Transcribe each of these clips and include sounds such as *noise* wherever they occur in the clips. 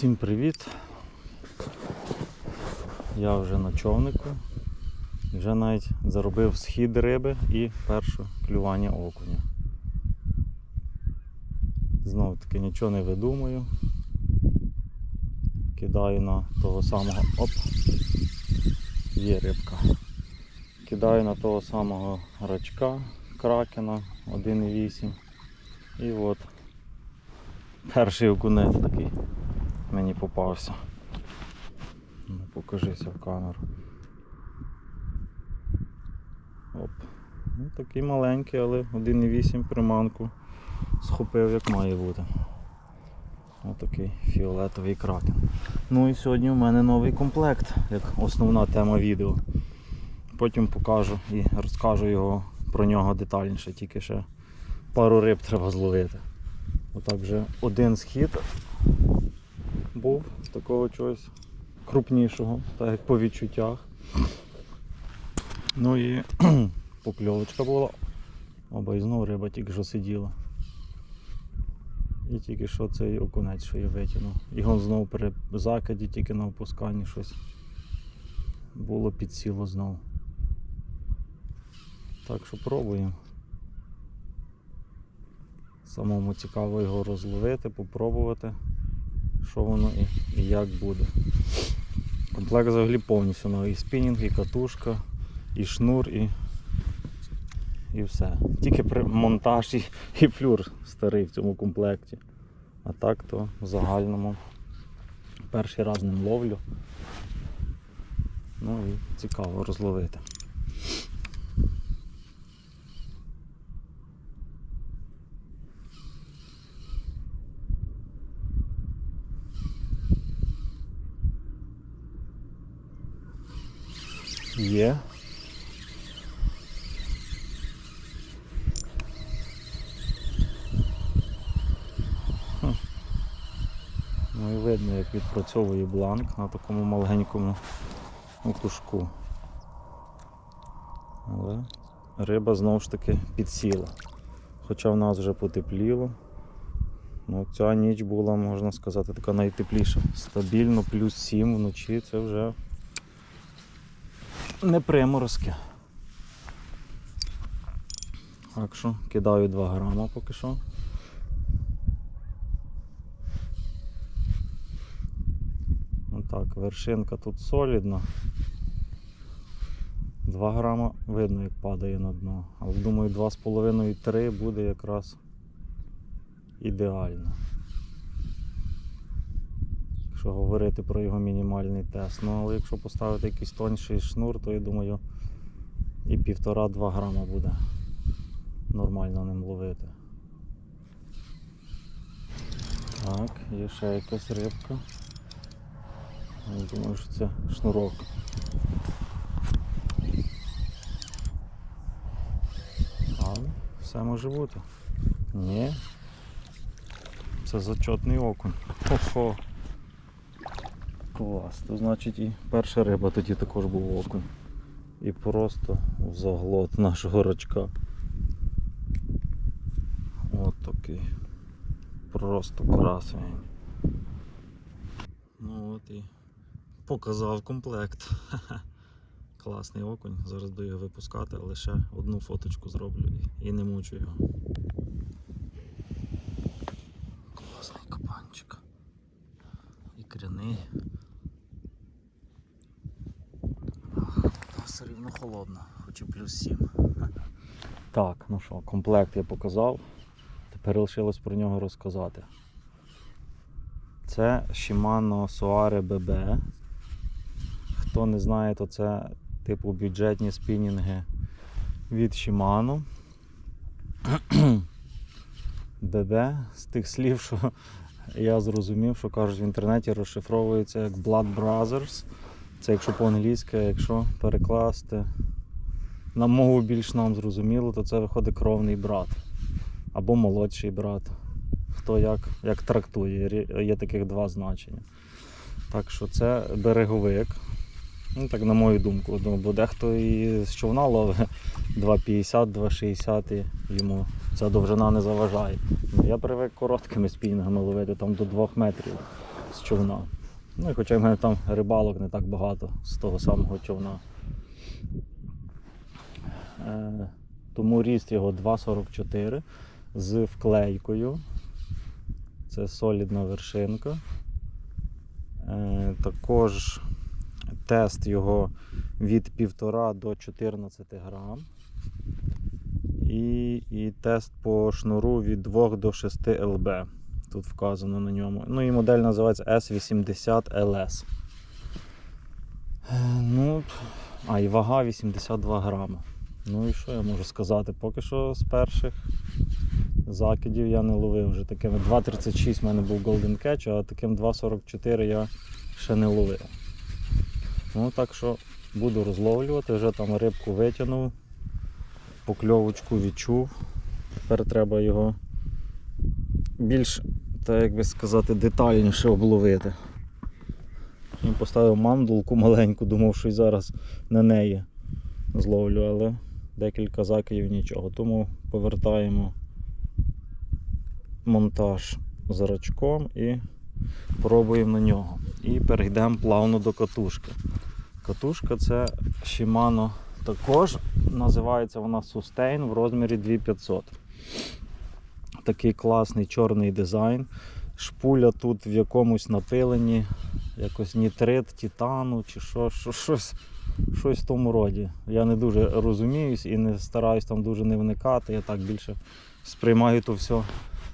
Всім привіт. Я вже на човнику. Вже навіть заробив схід риби і перше клювання окуня. Знову таки нічого не видумую. Кидаю на того самого. Оп! Є рибка. Кидаю на того самого рачка кракена 1,8. І от перший окунець такий мені попався. Ну, покажися в камеру. Оп. Ну, такий маленький, але 1,8 приманку схопив як має бути. Отакий фіолетовий кракен. Ну і сьогодні в мене новий комплект, як основна тема відео. Потім покажу і розкажу його про нього детальніше, тільки ще пару риб треба зловити. Отак вже один схід був такого чогось крупнішого, так як по відчуттях. Ну і *clears throat* покльовочка була. Оба і знову риба тільки що сиділа. І тільки що цей окунець, що я витягнув. Його знову при закиді, тільки на опусканні щось було підсіло знову. Так що пробуємо. Самому цікаво його розловити, попробувати, що воно і, і як буде. Комплект взагалі повністю новий. І спінінг, і катушка, і шнур, і, і все. Тільки при монтаж і, і флюр старий в цьому комплекті. А так то в загальному перший раз ним ловлю. Ну і цікаво розловити. Є. Ну і видно, як відпрацьовує бланк на такому маленькому окушку. Але риба знову ж таки підсіла. Хоча в нас вже потепліло. Ну, ця ніч була, можна сказати, така найтепліша. Стабільно, плюс 7 вночі це вже не приморозки. Так що кидаю 2 грама поки що. Отак, вершинка тут солідна. 2 грама видно як падає на дно. Але думаю 2,5-3 буде якраз ідеально. Якщо говорити про його мінімальний тест. Ну але якщо поставити якийсь тонший шнур, то я думаю і півтора-два грама буде нормально ним ловити. Так, є ще якась рибка. Я думаю, що це шнурок. Але все може бути. Ні. Це зачетний окунь. Хо-хо. Клас. То значить і перша риба тоді також був окунь. І просто в заглот нашого рачка. От такий. Просто красень. Ну от і показав комплект. *laughs* Класний окунь. Зараз буду його випускати, але ще одну фоточку зроблю і, і не мучу його. Класний кабанчик. Ікряний. Та все рівно холодно, хоч і плюс 7. Так, ну що, комплект я показав. Тепер лишилось про нього розказати. Це Shimano Soare BB. Хто не знає, то це типу бюджетні спінінги від Shimano. *clears throat* ББ з тих слів, що я зрозумів, що кажуть в інтернеті розшифровується як Blood Brothers. Це якщо по-англійськи, якщо перекласти на мову більш нам зрозуміло, то це виходить кровний брат або молодший брат. Хто як, як трактує, є таких два значення. Так що це береговик. Ну так на мою думку, ну, бо дехто і з човна ловить *laughs* 2,50, 2,60 і йому ця довжина не заважає. Ну, я привик короткими спінінгами ловити там до 2 метрів з човна. Ну і хоча в мене там рибалок не так багато з того самого човна. Е, тому ріст його 2,44 з вклейкою. Це солідна вершинка. Е, також тест його від 1,5 до 14 грам. І, і тест по шнуру від 2 до 6 ЛБ. Тут вказано на ньому. Ну і модель називається S80LS. Е, Ну, а і вага 82 грами. Ну і що я можу сказати? Поки що з перших закидів я не ловив вже такими 2.36 в мене був Golden Catch, а таким 2.44 я ще не ловив. Ну так що буду розловлювати, вже там рибку витягнув, покльовочку відчув. Тепер треба його більш, так як би сказати, детальніше обловити. І поставив мандулку маленьку, думав, що й зараз на неї зловлю, але декілька закидів нічого. Тому повертаємо монтаж з рачком і пробуємо на нього. І перейдемо плавно до катушки. Катушка це Shimano також. Називається вона Sustain в розмірі 2500. Такий класний чорний дизайн. Шпуля тут в якомусь напиленні, якось нітрит, титану чи що, що, щось, щось в тому роді. Я не дуже розуміюсь і не стараюсь там дуже не вникати. Я так більше сприймаю то все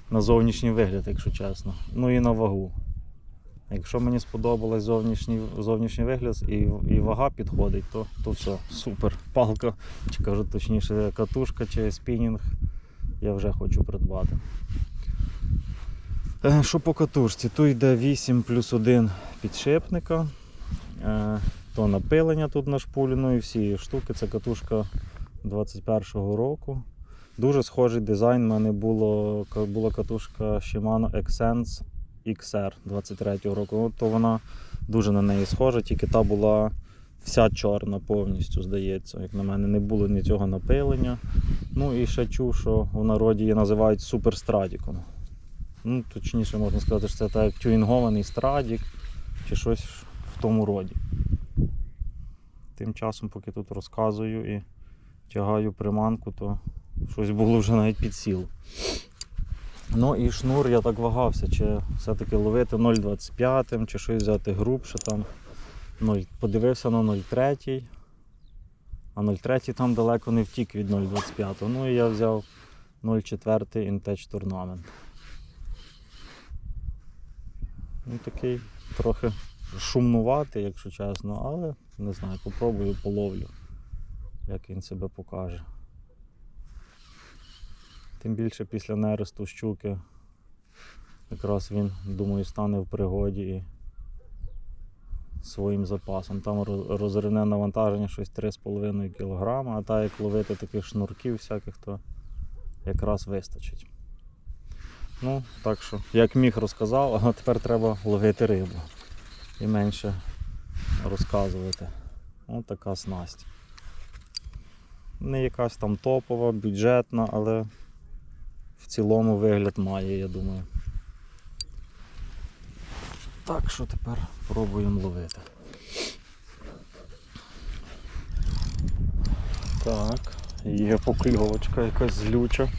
на зовнішній вигляд, якщо чесно. Ну і на вагу. Якщо мені сподобалось зовнішній, зовнішній вигляд і, і вага підходить, то, то все, супер. Палка, чи кажу точніше, катушка чи спінінг я вже хочу придбати. Е, Що по катушці? Тут йде 8 плюс 1 підшипника, е, то напилення тут на шпулі, ну і всі штуки. Це катушка 21-го року. Дуже схожий дизайн. У мене було, була катушка Shimano Xsense XR 23-го року. То вона дуже на неї схожа, тільки та була вся чорна повністю, здається. Як на мене, не було ні цього напилення. Ну і ще чув, що в народі її називають суперстрадіком. Ну, точніше можна сказати, що це так як тюінгований страдік чи щось в тому роді. Тим часом, поки тут розказую і тягаю приманку, то щось було вже навіть під сіл. Ну і шнур я так вагався, чи все-таки ловити 0,25 чи щось взяти грубше там. 0. Подивився на 0,3. А 0,3 там далеко не втік від 0,25. Ну і я взяв 0,4 Intech Tournament. Ну такий трохи шумнуватий, якщо чесно, але не знаю, попробую, половлю, як він себе покаже. Тим більше після нересту щуки якраз він, думаю, стане в пригоді і своїм запасом. Там роз- розривне навантаження щось 3,5 кг, а так як ловити таких шнурків всяких, то якраз вистачить. Ну, так що, як міг розказав, а тепер треба ловити рибу і менше розказувати. Ось така снасть. Не якась там топова, бюджетна, але в цілому вигляд має, я думаю. Так що тепер пробуємо ловити. Так, є покльовочка якась злюча.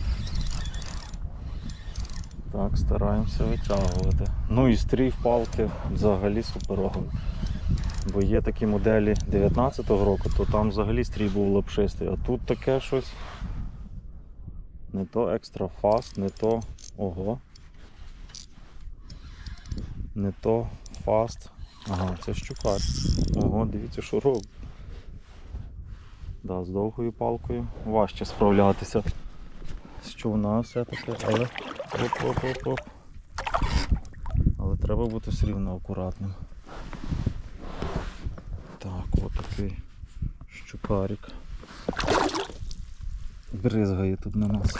Так, стараємося витягувати. Ну і стрій в палки взагалі суперовий. Бо є такі моделі 19-го року, то там взагалі стрій був лапшистий, а тут таке щось. Не то екстра фаст, не то. Ого. Не то фаст. Ага, це щукар. Ого, дивіться, що робить. Да, з довгою палкою важче справлятися. З човна все-таки, але оп-оп-оп-оп. Але треба бути все рівно акуратним. Так, от такий щукарик. Бризгає тут на нас.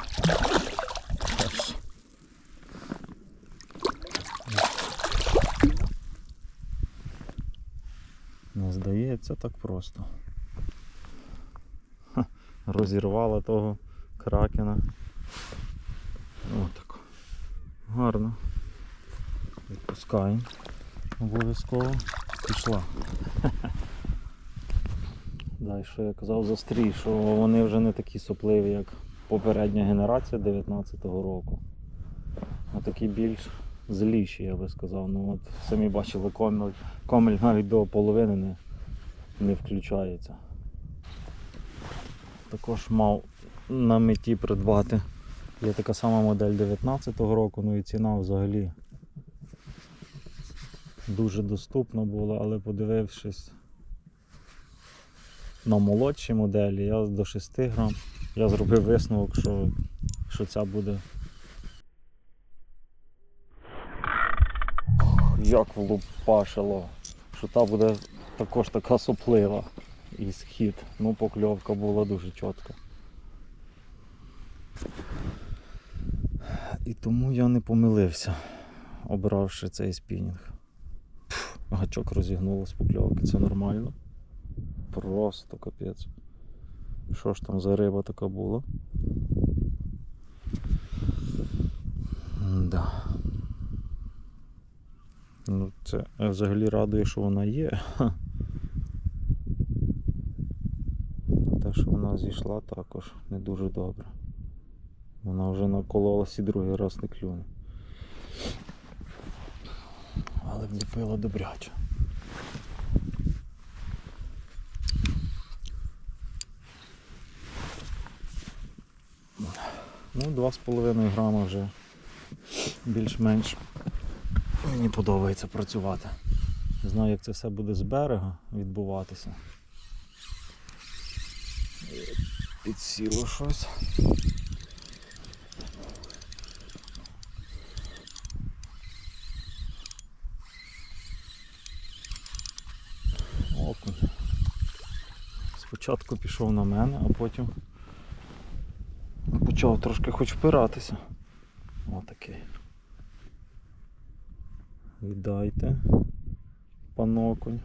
Не здається так просто. Ха, розірвала того кракена. Отак. Гарно. Відпускаємо. Обов'язково пішла. *laughs* Да, і що я казав за стрій, що вони вже не такі сопливі, як попередня генерація 19-го року. А такі більш зліші, я би сказав. Ну от самі бачили, комель, комель навіть до половини не, не включається. Також мав на меті придбати. Є така сама модель 19-го року, ну і ціна взагалі дуже доступна була, але подивившись на молодші моделі, я до 6 грам, я зробив висновок, що, що ця буде. Як влупашило, що та буде також така соплива і схід. Ну, покльовка була дуже чітка. І тому я не помилився, обравши цей спінінг. Гачок розігнуло з покльовки, це нормально. Просто капець. Що ж там за риба така була? Да. Ну, це взагалі радує, що вона є. *laughs* Те, що вона зійшла також не дуже добре. Вона вже накололась і другий раз не клюне. Але вліпила добряче. Ну, 2,5 грама вже більш-менш мені подобається працювати. Не знаю, як це все буде з берега відбуватися. Підсіло щось. Окунь. Спочатку пішов на мене, а потім почав трошки хоч впиратися. Отакий. Віддайте, пан окунь.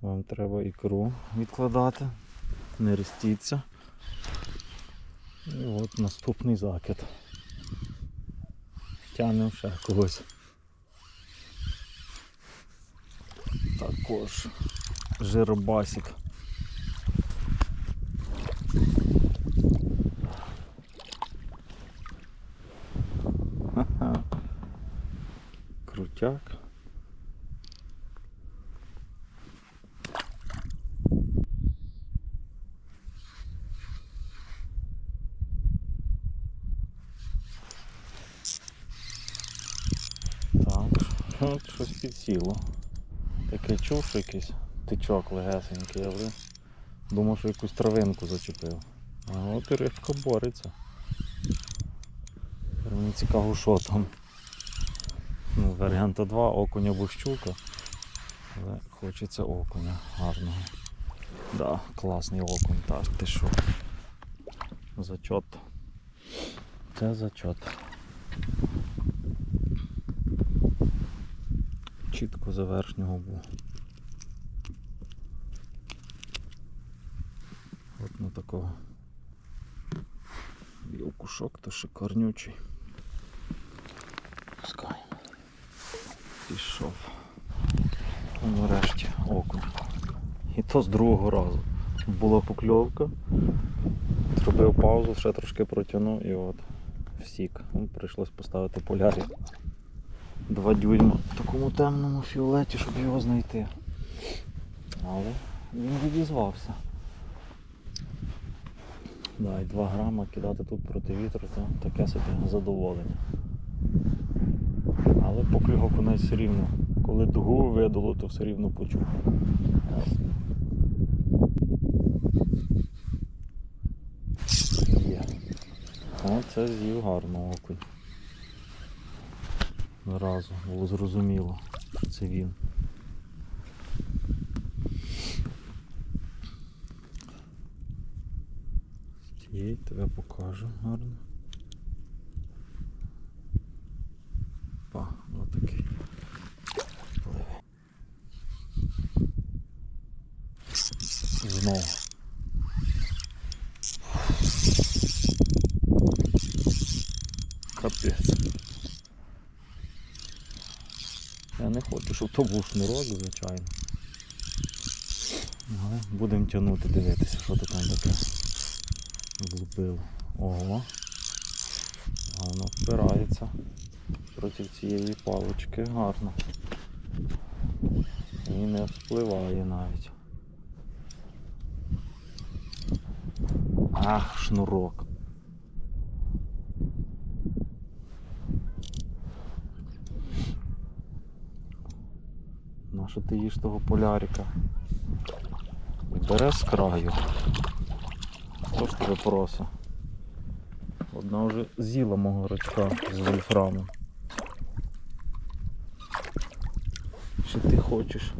Вам треба ікру відкладати, не рестіться. І от наступний закид. Тягнемо ще когось. Також жиробасик. Крутяк. Так, от щось підсіло. Таке чув, що якийсь тичок легесенький, але думав, що якусь травинку зачепив. А от і рибка бореться. Мені цікаво, що там. Ну, варіанта 2 окунь або щука. Але хочеться окуня гарного. Да, класний окунь, так, ти що. Зачот. Це зачот. Чітко за верхнього був. От на такого. І окушок то шикарнючий. Пішов. Ну, Нарешті окунь. І то з другого разу. Була покльовка. Зробив паузу, ще трошки протягнув і от всік. Прийшлось поставити полярі. Два дюйма в такому темному фіолеті, щоб його знайти. Але він відізвався. Да, і 2 грама кидати тут проти вітру, то таке собі задоволення. Але поклював конець все рівно. Коли дугу видало, то все рівно почув. Є. О, це з'їв гарно окунь. Зразу було зрозуміло, що це він. Стій, тебе покажу гарно. Капець. Я не хочу, щоб то був шнурок, звичайно. Але будемо тягнути, дивитися, що то там таке влупило. Ого. А Воно впирається проти цієї палочки. гарно. І не впливає навіть. Ах, шнурок. Нащо ти їш того полярика? Бере з краю. Хто ж тебе просить? Одна вже з'їла мого рачка з вольфрамом. Що ти хочеш?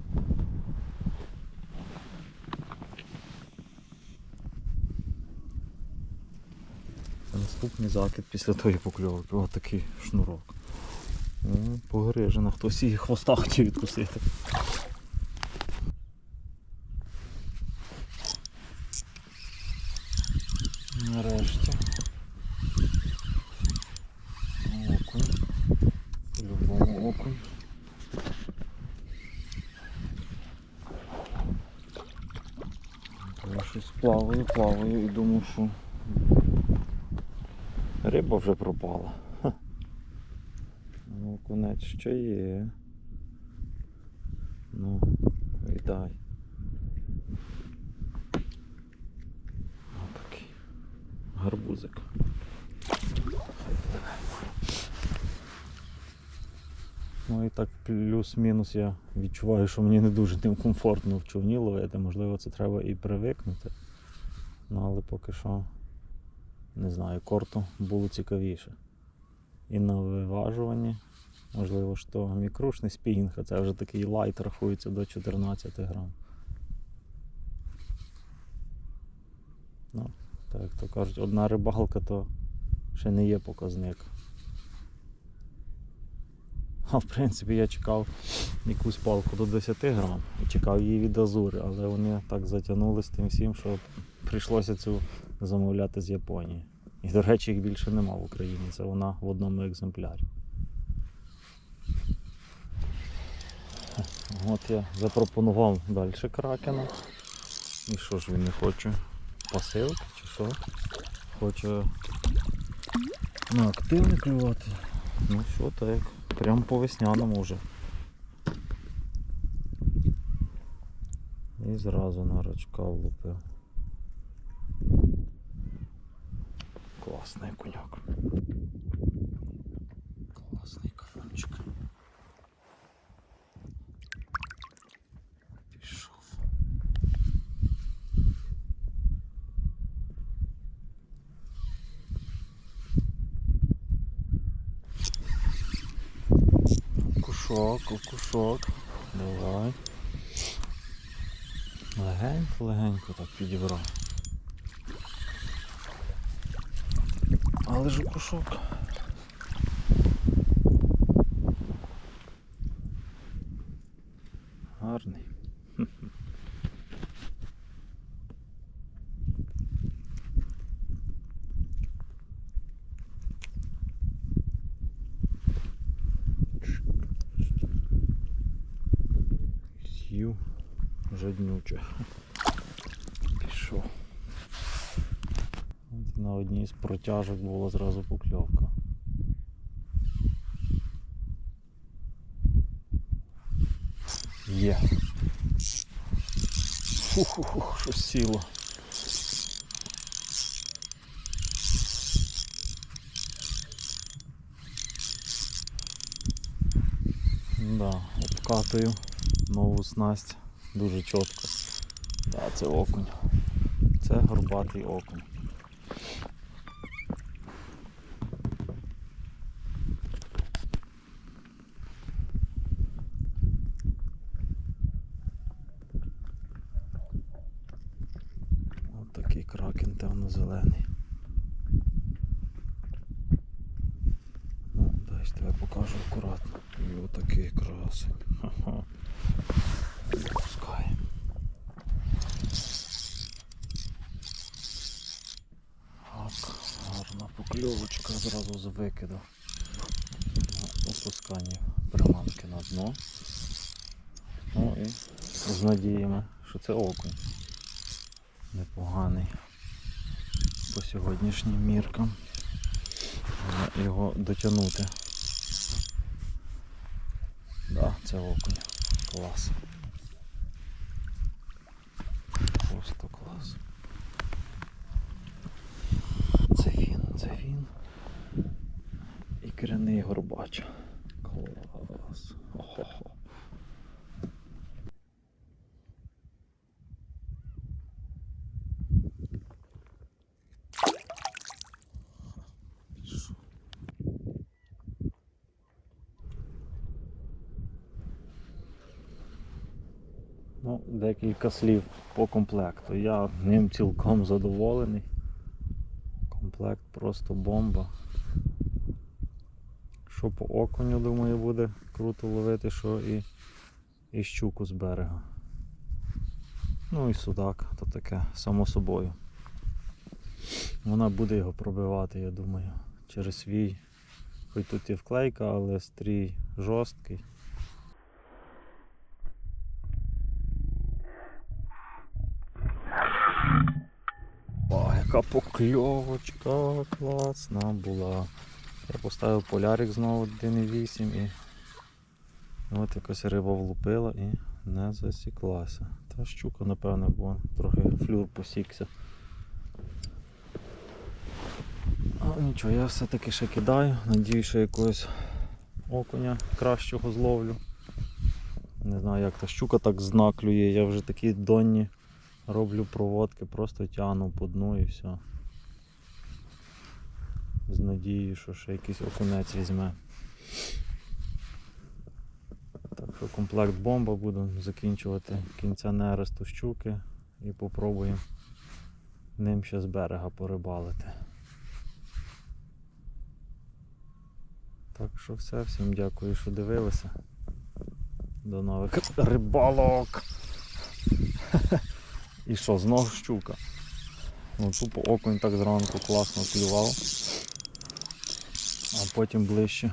Наступний закид після тої покльовки. Ось такий шнурок. Ну, Погрижена, хтось її хвоста хотів відкусити. Нарешті. Окунь. По-любому окунь. Я щось плаваю, плаваю і думав, що риба вже пропала. Ну, конець ще є. Ну, віддай. Отакий. Гарбузик. Ну і так плюс-мінус я відчуваю, що мені не дуже тим комфортно в човні ловити. Можливо, це треба і привикнути. Ну але поки що не знаю, корту було цікавіше. І на виважуванні, можливо, що мікрушний спінінг, а це вже такий лайт рахується до 14 грам. Ну, так то кажуть, одна рибалка то ще не є показник. А в принципі я чекав якусь палку до 10 грам і чекав її від Азури, але вони так затягнули тим всім, що прийшлося цю замовляти з Японії. І, до речі, їх більше нема в Україні, це вона в одному екземплярі. От я запропонував далі кракена. І що ж він не хоче? Посилки чи що? Хоче на активно клювати. Ну що так, прям по весняному вже. І зразу на рачка влупив. Класний куняк. Класний кавунчик. Пішов. Кушок, кушок. Давай. Легенько, легенько так підібрав. Але ж кушок. Гарний. Сів жаднюче. Пішов. На одній з протяжок була зразу покльовка. Є. Фух, що сіло. Да, обкатую нову снасть дуже чітко. Да, це окунь. Це горбатий окунь. Ось такий кракен темно-зелений. Ну, дай ж тебе покажу акуратно. І отакий красень. Ха-ха. Пускай. Так, гарна викиду. На опусканні приманки на дно. Ну і з надіями, що це окунь. Непоганий по сьогоднішнім міркам. Його дотягнути. Да, це окунь. Клас. Просто клас. Це він, це він. І коряний горбач. Клас. Хо-хо-хо. Пішов. Ну, декілька слів по комплекту. Я ним цілком задоволений. Комплект просто бомба. Що по окуню, думаю, буде круто ловити, що і, і щуку з берега. Ну і судак, то таке, само собою. Вона буде його пробивати, я думаю, через свій. Хоч тут і вклейка, але стрій жорсткий. О, яка покльовочка класна була. Я поставив полярик знову 1,8 і от якась риба влупила і не засіклася. Та щука, напевно, бо трохи флюр посікся. А нічого, я все-таки ще кидаю. Надію, що якогось окуня кращого зловлю. Не знаю, як та щука так знаклює. Я вже такі донні роблю проводки, просто тягну по дну і все. З надією, що ще якийсь окунець візьме. Так що комплект бомба буду закінчувати кінця нересту щуки і попробуємо ним ще з берега порибалити. Так що все, всім дякую, що дивилися. До нових рибалок! *laughs* І що, знову щука. Ну, тупо окунь так зранку класно клював, а потім ближче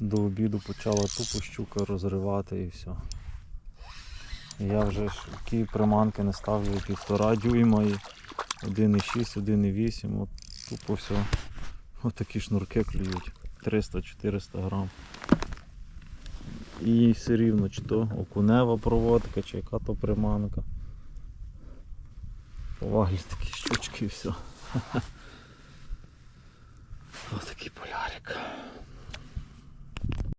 до обіду почала тупо щука розривати і все. Я вже ж які приманки не ставлю півтора дюйма і 1,6, 1,8, от тупо все. От такі шнурки клюють. 300-400 грам. І все рівно, чи то окунева проводка, чи яка то приманка. Поваглі такі щучки і все. *laughs* Ось такий полярик.